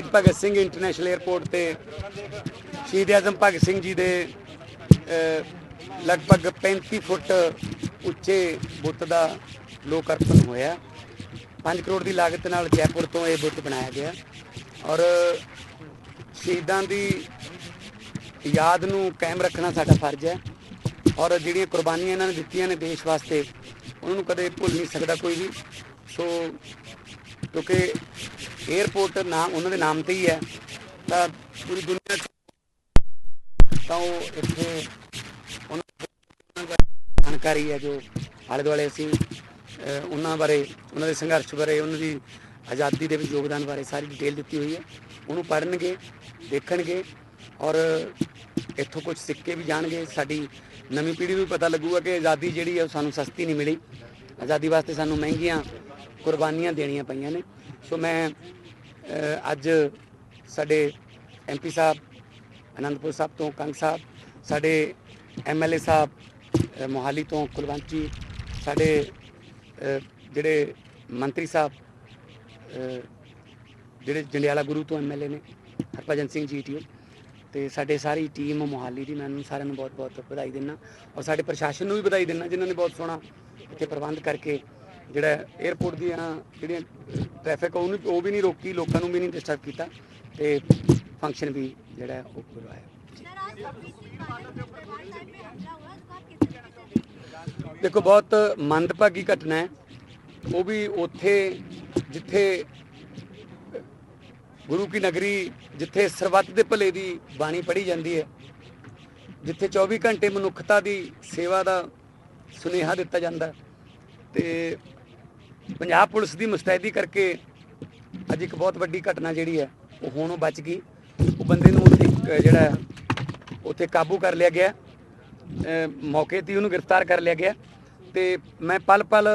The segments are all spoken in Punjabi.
ਸ਼ਹੀਦ ਭਗਤ ਸਿੰਘ ਇੰਟਰਨੈਸ਼ਨਲ 에ਅਰਪੋਰਟ ਤੇ, ਸ਼ਹੀਦ ਆਜ਼ਮ ਭਗਤ ਸਿੰਘ ਜੀ ਦੇ ਲਗਭਗ 35 ਫੁੱਟ ਉੱਚੇ ਬੁੱਤ ਦਾ ਲੋਕ ਅਰਪਣ ਹੋਇਆ। 5 ਕਰੋੜ ਦੀ ਲਾਗਤ ਨਾਲ ਜੈਪੁਰ ਤੋਂ ਇਹ ਬੁੱਤ ਬਣਾਇਆ ਗਿਆ। ਔਰ ਸ਼ਹੀਦਾਂ ਦੀ ਯਾਦ ਨੂੰ ਕਾਇਮ ਰੱਖਣਾ ਸਾਡਾ ਫਰਜ਼ ਹੈ। ਔਰ ਜਿਹੜੀਆਂ ਕੁਰਬਾਨੀਆਂ ਇਹਨਾਂ ਨੇ ਦਿੱਤੀਆਂ ਨੇ ਦੇਸ਼ ਵਾਸਤੇ, ਉਹਨਾਂ ਨੂੰ ਕਦੇ ਭੁੱਲ ਨਹੀਂ ਸਕਦਾ ਕੋਈ ਵੀ। ਸੋ, ਕਿਉਂਕਿ 에ਅਰਪੋਰਟ ਨਾਮ ਉਹਨਾਂ ਦੇ ਨਾਮ ਤੇ ਹੀ ਹੈ। ਤਾਂ ਪੂਰੀ ਦੁਨੀਆ ਤਾਂ ਉਹ ਇੱਥੇ ਉਹਨਾਂ ਦੀ ਜਾਣਕਾਰੀ ਹੈ ਜੋ ਆਲੇ ਦੁਆਲੇ ਅਸੀਂ ਉਹਨਾਂ ਬਾਰੇ, ਉਹਨਾਂ ਦੇ ਸੰਘਰਸ਼ ਬਾਰੇ, ਉਹਨਾਂ ਦੀ ਆਜ਼ਾਦੀ ਦੇ ਵਿੱਚ ਯੋਗਦਾਨ ਬਾਰੇ ਸਾਰੀ ਡਿਟੇਲ ਦਿੱਤੀ ਹੋਈ ਹੈ। ਉਹਨੂੰ ਪੜ੍ਹਨਗੇ, ਦੇਖਣਗੇ ਔਰ ਇੱਥੋਂ ਕੁਝ ਸਿੱਕੇ ਵੀ ਜਾਣਗੇ। ਸਾਡੀ ਨਵੀਂ ਪੀੜ੍ਹੀ ਨੂੰ ਵੀ ਪਤਾ ਲੱਗੂਗਾ ਕਿ ਆਜ਼ਾਦੀ ਜਿਹੜੀ ਹੈ ਉਹ ਸਾਨੂੰ ਸਸਤੀ ਨਹੀਂ ਮਿਲੀ। ਆਜ਼ਾਦੀ ਵਾਸਤੇ ਸਾਨੂੰ ਮਹਿੰਗੀਆਂ ਕੁਰਬਾਨੀਆਂ ਦੇਣੀਆਂ ਪਈਆਂ ਨੇ। ਸੋ ਮੈਂ ਅੱਜ ਸਾਡੇ ਐਮਪੀ ਸਾਹਿਬ, ਅਨੰਦਪੁਰ ਸਾਹਿਬ ਤੋਂ ਕੰਗ ਸਾਹਿਬ, ਸਾਡੇ ਐਮਐਲਏ ਸਾਹਿਬ ਮੋਹਾਲੀ ਤੋਂ ਕੁਲਵੰਤ ਜੀ, ਸਾਡੇ ਜਿਹੜੇ ਮੰਤਰੀ ਸਾਹਿਬ ਜਿਹੜੇ ਜੰਡਿਆਲਾ ਗੁਰੂ ਤੋਂ ਐਮਐਲਏ ਨੇ, ਹਰਭਜਨ ਸਿੰਘ ਜੀ ਟੀਓ ਤੇ ਸਾਡੇ ਸਾਰੀ ਟੀਮ ਮੋਹਾਲੀ ਦੀ, ਮੈਂ ਉਹਨਾਂ ਸਾਰਿਆਂ ਨੂੰ ਬਹੁਤ-ਬਹੁਤ ਵਧਾਈ ਦਿੰਦਾ, ਔਰ ਸਾਡੇ ਪ੍ਰਸ਼ਾਸਨ ਨੂੰ ਵੀ ਵਧਾਈ ਦਿੰਦਾ, ਜਿਨ੍ਹਾਂ ਨੇ ਬਹੁਤ ਸੋਹਣਾ ਇੱਥੇ ਪ੍ਰਬੰਧ ਕਰਕੇ ਜਿਹੜਾ 에어ਪੋਰਟ ਦੀਆਂ ਜਿਹੜੀਆਂ ਟ੍ਰੈਫਿਕ ਉਹਨੂੰ ਉਹ ਵੀ ਨਹੀਂ ਰੋਕੀ, ਲੋਕਾਂ ਨੂੰ ਵੀ ਨਹੀਂ ਡਿਸਟਰਬ ਕੀਤਾ ਤੇ ਫੰਕਸ਼ਨ ਵੀ ਜਿਹੜਾ ਉਹ ਕਰਵਾਇਆ ਦੇਖੋ, ਬਹੁਤ ਮੰਦਭਾਗੀ ਘਟਨਾ ਹੈ। ਉਹ ਵੀ ਉੱਥੇ ਜਿੱਥੇ ਗੁਰੂ ਕੀ ਨਗਰੀ, ਜਿੱਥੇ ਸਰਬੱਤ ਦੇ ਭਲੇ ਦੀ ਬਾਣੀ ਪੜ੍ਹੀ ਜਾਂਦੀ ਹੈ, ਜਿੱਥੇ 24 ਘੰਟੇ ਮਨੁੱਖਤਾ ਦੀ ਸੇਵਾ ਦਾ ਸੁਨੇਹਾ ਦਿੱਤਾ ਜਾਂਦਾ ਤੇ ਪੰਜਾਬ ਪੁਲਿਸ ਦੀ ਮੁਸਤੈਦੀ ਕਰਕੇ ਅੱਜ ਇੱਕ ਬਹੁਤ ਵੱਡੀ ਘਟਨਾ ਜਿਹੜੀ ਹੈ, ਉਹ ਹੁਣ ਉਹ ਬਚ ਗਈ। ਉਹ ਬੰਦੇ ਨੂੰ ਉੱਥੇ ਜਿਹੜਾ ਉੱਥੇ ਕਾਬੂ ਕਰ ਲਿਆ ਗਿਆ। ਮੌਕੇ ਤੇ ਉਹਨੂੰ ਗ੍ਰਿਫਤਾਰ ਕਰ ਲਿਆ ਗਿਆ। ਤੇ ਮੈਂ ਪਲ ਪਲ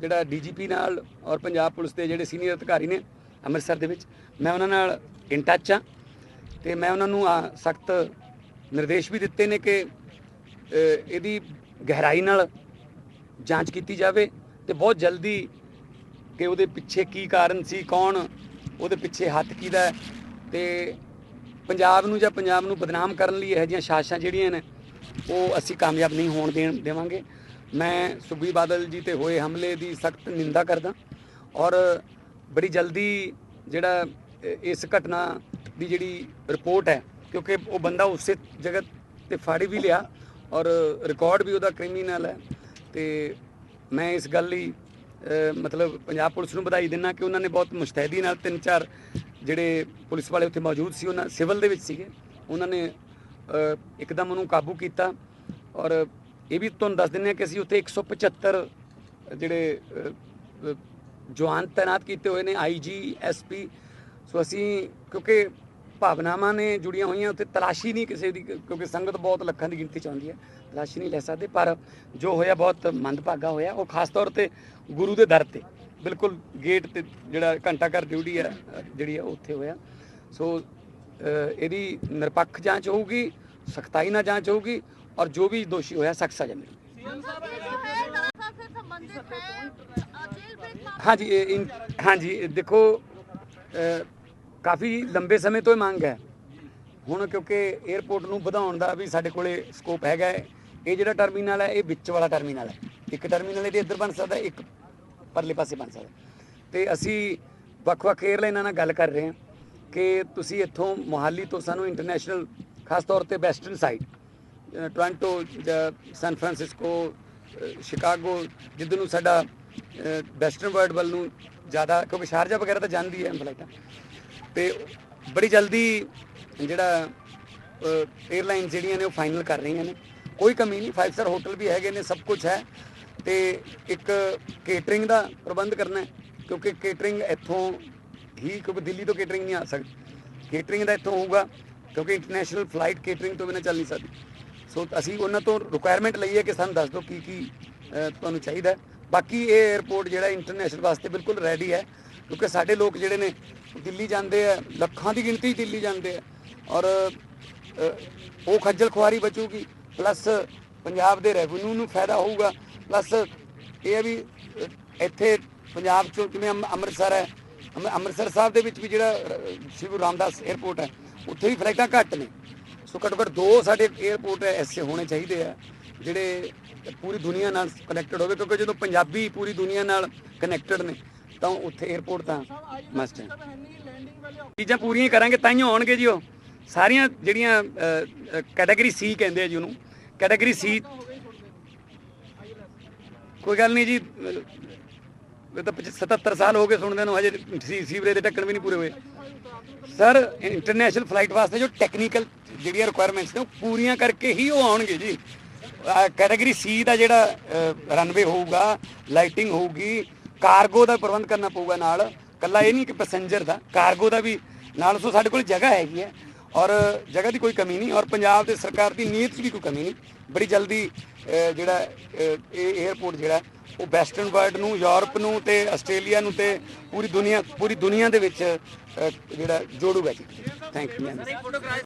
ਜਿਹੜਾ ਡੀਜੀਪੀ ਨਾਲ ਔਰ ਪੰਜਾਬ ਪੁਲਿਸ ਦੇ ਜਿਹੜੇ ਸੀਨੀਅਰ ਅਧਿਕਾਰੀ ਨੇ ਅੰਮ੍ਰਿਤਸਰ ਦੇ ਵਿੱਚ, ਮੈਂ ਉਹਨਾਂ ਨਾਲ ਇਨ ਟੱਚ ਆ ਤੇ ਮੈਂ ਉਹਨਾਂ ਨੂੰ ਸਖਤ ਨਿਰਦੇਸ਼ ਵੀ ਦਿੱਤੇ ਨੇ ਕਿ ਇਹਦੀ ਗਹਿਰਾਈ ਨਾਲ ਜਾਂਚ ਕੀਤੀ ਜਾਵੇ। ਤੇ ਬਹੁਤ ਜਲਦੀ ਕਿ ਉਹਦੇ ਪਿੱਛੇ ਕੀ ਕਾਰਨ ਸੀ, ਕੌਣ, ਉਹਦੇ ਪਿੱਛੇ ਹੱਥ ਕਿਹਦਾ ਹੈ? ਤੇ ਪੰਜਾਬ ਨੂੰ ਜਾਂ ਪੰਜਾਬ ਨੂੰ ਬਦਨਾਮ ਕਰਨ ਲਈ ਇਹੋ ਜਿਹੀਆਂ ਸਾਜ਼ਿਸ਼ਾਂ ਜਿਹੜੀਆਂ ਨੇ, ਉਹ ਅਸੀਂ ਕਾਮਯਾਬ ਨਹੀਂ ਹੋਣ ਦੇਣ, ਦੇਵਾਂਗੇ। ਮੈਂ ਸੁਖਬੀਰ ਬਾਦਲ ਜੀ ਤੇ ਹੋਏ ਹਮਲੇ ਦੀ ਸਖਤ ਨਿੰਦਾ ਕਰਦਾ ਔਰ ਬੜੀ ਜਲਦੀ ਜਿਹੜਾ ਇਸ ਘਟਨਾ ਦੀ ਜਿਹੜੀ ਰਿਪੋਰਟ ਹੈ, ਕਿਉਂਕਿ ਉਹ ਬੰਦਾ ਉਸੇ ਜਗ੍ਹਾ ਤੇ ਫੜ ਵੀ ਲਿਆ ਔਰ ਰਿਕਾਰਡ ਵੀ ਉਹਦਾ ਕ੍ਰਿਮੀਨਲ ਹੈ ਤੇ ਮੈਂ ਇਸ ਗੱਲ ਲਈ ਮਤਲਬ ਪੰਜਾਬ ਪੁਲਿਸ ਨੂੰ ਵਧਾਈ ਦਿੰਦਾ ਕਿ ਉਹਨਾਂ ਨੇ ਬਹੁਤ ਮੁਸਤੈਦੀ ਨਾਲ ਤਿੰਨ ਚਾਰ ਜਿਹੜੇ ਪੁਲਿਸ ਵਾਲੇ ਉੱਥੇ ਮੌਜੂਦ ਸੀ ਉਹਨਾਂ ਸਿਵਲ ਦੇ ਵਿੱਚ ਸੀਗੇ। ਉਹਨਾਂ ਨੇ ਇੱਕਦਮ ਉਹਨੂੰ ਕਾਬੂ ਕੀਤਾ ਔਰ ਇਹ ਵੀ ਤੁਹਾਨੂੰ ਦੱਸ ਦਿੰਦੇ ਹਾਂ ਕਿ ਅਸੀਂ ਉੱਥੇ 175 ਜਿਹੜੇ ਅ, ਅ, ਜਵਾਨ ਤਾਇਨਾਤ ਕੀਤੇ ਹੋਏ ਨੇ ਆਈਜੀ ਐਸਪੀ ਸੋ ਅਸੀਂ ਕਿਉਂਕਿ ਭਾਵਨਾਵਾਂ ਨੇ ਜੁੜੀਆਂ ਹੋਈਆਂ ਉੱਥੇ ਤਲਾਸ਼ੀ ਨਹੀਂ ਕਿਸੇ ਦੀ ਕਿਉਂਕਿ ਸੰਗਤ ਬਹੁਤ ਲੱਖਾਂ ਦੀ ਗਿਣਤੀ ਚ ਆਉਂਦੀ ਹੈ। ਲਾਸ਼ ਨਹੀਂ ਲੈ ਸਕਦੇ, ਪਰ ਜੋ ਹੋਇਆ ਬਹੁਤ ਮੰਦਭਾਗਾ ਹੋਇਆ। ਉਹ ਖਾਸ ਤੌਰ ਤੇ ਗੁਰੂ ਦੇ ਦਰ ਤੇ, ਬਿਲਕੁਲ ਗੇਟ ਤੇ ਜਿਹੜਾ ਘੰਟਾ ਘਰ ਡਿਊਟੀ ਹੈ, ਜਿਹੜੀ ਹੈ, ਉੱਥੇ ਹੋਇਆ। ਸੋ ਇਹਦੀ ਨਿਰਪੱਖ ਜਾਂਚ ਹੋਊਗੀ, ਸਖਤਾਈ ਨਾਲ ਜਾਂਚ ਹੋਊਗੀ, ਔਰ ਜੋ ਵੀ ਦੋਸ਼ੀ ਹੋਇਆ, ਸਖਤ ਸਜ਼ਾ ਮਿਲੇਗੀ। ਹਾਂਜੀ ਹਾਂਜੀ ਦੇਖੋ ਕਾਫੀ ਲੰਬੇ ਸਮੇਂ ਤੋਂ ਇਹ ਮੰਗ ਹੈ। ਹੁਣ ਕਿਉਂਕਿ 에어ਪੋਰਟ ਨੂੰ ਵਧਾਉਣ ਦਾ ਵੀ ਸਾਡੇ ਕੋਲੇ ਸਕੋਪ ਹੈਗਾ ਹੈ। ਇਹ ਜਿਹੜਾ ਟਰਮੀਨਲ ਹੈ, ਇਹ ਵਿੱਚ ਵਾਲਾ ਟਰਮੀਨਲ ਹੈ। ਇੱਕ ਟਰਮੀਨਲ ਇਹਦੇ ਇੱਧਰ ਬਣ ਸਕਦਾ, ਇੱਕ ਪਰਲੇ ਪਾਸੇ ਬਣ ਸਕਦਾ। ਤੇ ਅਸੀਂ ਵੱਖ-ਵੱਖ 에ਅਰਲਾਈਨਾਂ ਨਾਲ ਗੱਲ ਕਰ ਰਹੇ ਹਾਂ ਕਿ ਤੁਸੀਂ ਇੱਥੋਂ ਮੋਹਾਲੀ ਤੋਂ ਸਾਨੂੰ ਇੰਟਰਨੈਸ਼ਨਲ ਖਾਸ ਤੌਰ ਤੇ ਵੈਸਟਰਨ ਸਾਈਡ ਟੋਰਾਂਟੋ ਜਾਂ ਸੈਨ ਫਰਾਂਸਿਸਕੋ ਸ਼ਿਕਾਗੋ ਜਿੱਦ ਨੂੰ ਸਾਡਾ ਵੈਸਟਰਨ ਵਰਲਡ ਵੱਲ ਨੂੰ ਜ਼ਿਆਦਾ, ਕਿਉਂਕਿ ਸ਼ਾਰਜਾ ਵਗੈਰਾ ਤਾਂ ਜਾਂਦੀ ਹੈ ਫਲਾਈਟਾਂ ਤੇ ਬੜੀ ਜਲਦੀ ਜਿਹੜਾ 에ਅਰਲਾਈਨ ਜਿਹੜੀਆਂ ਨੇ ਉਹ ਫਾਈਨਲ ਕਰ ਰਹੀਆਂ ਨੇ। ਕੋਈ ਕਮੀ ਨਹੀਂ ਫਾਈਵ ਸਟਾਰ ਹੋਟਲ ਵੀ ਹੈਗੇ ਨੇ, ਸਭ ਕੁਝ ਹੈ। ਤੇ ਇੱਕ ਕੇਟਰਿੰਗ ਦਾ ਪ੍ਰਬੰਧ ਕਰਨਾ ਕਿਉਂਕਿ ਕੇਟਰਿੰਗ ਇੱਥੋਂ ਹੀ, ਕਿਉਂਕਿ ਦਿੱਲੀ ਤੋਂ ਕੇਟਰਿੰਗ ਨਹੀਂ ਆ ਸਕਦੀ ਕੇਟਰਿੰਗ ਦਾ ਇੱਥੋਂ ਹੋਊਗਾ, ਕਿਉਂਕਿ ਇੰਟਰਨੈਸ਼ਨਲ ਫਲਾਈਟ ਕੇਟਰਿੰਗ ਤੋਂ ਬਿਨਾਂ ਚੱਲ ਨਹੀਂ ਸਕਦੀ। ਸੋ ਅਸੀਂ ਉਹਨਾਂ ਤੋਂ ਰਿਕੁਆਇਰਮੈਂਟ ਲਈ ਹੈ ਕਿ ਸਾਨੂੰ ਦੱਸ ਦਿਓ ਕੀ ਕੀ ਤੁਹਾਨੂੰ ਚਾਹੀਦਾ ਬਾਕੀ ਇਹ 에ਅਰਪੋਰਟ ਜਿਹੜਾ ਇੰਟਰਨੈਸ਼ਨਲ ਵਾਸਤੇ ਬਿਲਕੁਲ ਰੈਡੀ ਹੈ, ਕਿਉਂਕਿ ਸਾਡੇ ਲੋਕ ਜਿਹੜੇ ਨੇ, ਦਿੱਲੀ ਜਾਂਦੇ ਆ, ਲੱਖਾਂ ਦੀ ਗਿਣਤੀ 'ਚ ਦਿੱਲੀ ਜਾਂਦੇ ਆ। ਔਰ ਉਹ ਖੱਜਲ ਖੁਆਰੀ ਬਚੂਗੀ। ਪਲੱਸ ਪੰਜਾਬ ਦੇ ਰੈਵਨਿਊ ਨੂੰ ਫਾਇਦਾ ਹੋਊਗਾ। ਪਲੱਸ ਇਹ ਹੈ ਵੀ ਇੱਥੇ ਪੰਜਾਬ ਚੋਂ ਜਿਵੇਂ ਅੰਮ੍ਰਿਤਸਰ ਹੈ ਅੰਮ੍ਰਿਤਸਰ ਸਾਹਿਬ ਦੇ ਵਿੱਚ ਵੀ ਜਿਹੜਾ ਸ਼੍ਰੀ ਗੁਰੂ ਰਾਮਦਾਸ 에ਅਰਪੋਰਟ ਹੈ ਉੱਥੇ ਵੀ ਫਲਾਈਟਾਂ ਘੱਟ ਨੇ। ਸੋ ਘੱਟੋ ਘੱਟ ਦੋ ਸਾਡੇ 에ਅਰਪੋਰਟ ਐਸੇ ਹੋਣੇ ਚਾਹੀਦੇ ਆ ਜਿਹੜੇ ਪੂਰੀ ਦੁਨੀਆ ਨਾਲ ਕਨੈਕਟਡ ਹੋਵੇ ਕਿਉਂਕਿ ਜਦੋਂ ਪੰਜਾਬੀ ਪੂਰੀ ਦੁਨੀਆ ਨਾਲ ਕਨੈਕਟਡ ਨੇ ਤਾਂ ਉੱਥੇ 에ਅਰਪੋਰਟ ਤਾਂ ਮਸਟ ਹੈ। ਚੀਜ਼ਾਂ ਪੂਰੀਆਂ ਕਰਾਂਗੇ ਤਾਂ ਹੀ ਆਉਣਗੇ ਜੀ ਉਹ। ਸਾਰੀਆਂ ਜਿਹੜੀਆਂ ਕੈਟਾਗਰੀ ਸੀ ਕਹਿੰਦੇ ਆ ਜੀ ਉਹਨੂੰ। ਕੈਟਾਗਰੀ ਸੀ ਕੋਈ ਗੱਲ ਨਹੀਂ ਜੀ ਅਹ, ਇਹ ਤਾਂ 77 ਸਾਲ ਹੋ ਗਏ ਸੁਣਦੇ ਨੂੰ ਹਜੇ ਸੀ- ਸੀਵਰੇਜ ਦੇ ਢੱਕਣ ਵੀ ਨਹੀਂ ਪੂਰੇ ਹੋਏ। ਸਰ ਇੰਟਰਨੈਸ਼ਨਲ ਫਲਾਈਟ ਵਾਸਤੇ ਜੋ ਟੈਕਨੀਕਲ ਜਿਹੜੀਆਂ ਰਿਕੁਆਇਰਮੈਂਟਸ ਨੇ ਉਹ ਪੂਰੀਆਂ ਕਰਕੇ ਹੀ ਉਹ ਆਉਣਗੇ ਜੀ। ਕੈਟਾਗਰੀ ਸੀ ਦਾ ਜਿਹੜਾ ਰਨਵੇ ਹੋਊਗਾ ਲਾਈਟਿੰਗ ਹੋਊਗੀ ਕਾਰਗੋ ਦਾ ਪ੍ਰਬੰਧ ਕਰਨਾ ਪਊਗਾ ਨਾਲ। ਕੱਲਾ ਇਹ ਨਹੀਂ ਕਿ ਪੈਸੇਂਜਰ ਦਾ ਕਾਰਗੋ ਦਾ ਵੀ। ਨਾਲ ਸੋ ਸਾਡੇ ਕੋਲ ਜਗ੍ਹਾ ਹੈਗੀ ਹੈ। ਔਰ ਜਗ੍ਹਾ ਦੀ ਕੋਈ ਕਮੀ ਨਹੀਂ ਔਰ ਪੰਜਾਬ ਦੇ ਸਰਕਾਰ ਦੀ ਨੀਅਤ 'ਚ ਵੀ ਕੋਈ ਕਮੀ ਨਹੀਂ। ਬੜੀ ਜਲਦੀ ਜਿਹੜਾ ਇਹ 에ਅਰਪੋਰਟ ਜਿਹੜਾ, ਉਹ ਵੈਸਟਰਨ ਵਰਲਡ ਨੂੰ, ਯੂਰਪ ਨੂੰ ਤੇ ਆਸਟ੍ਰੇਲੀਆ ਨੂੰ ਤੇ ਪੂਰੀ ਦੁਨੀਆ ਪੂਰੀ ਦੁਨੀਆ ਦੇ ਵਿੱਚ ਜਿਹੜਾ ਜੋੜੂਗਾ ਜੀ। Thank you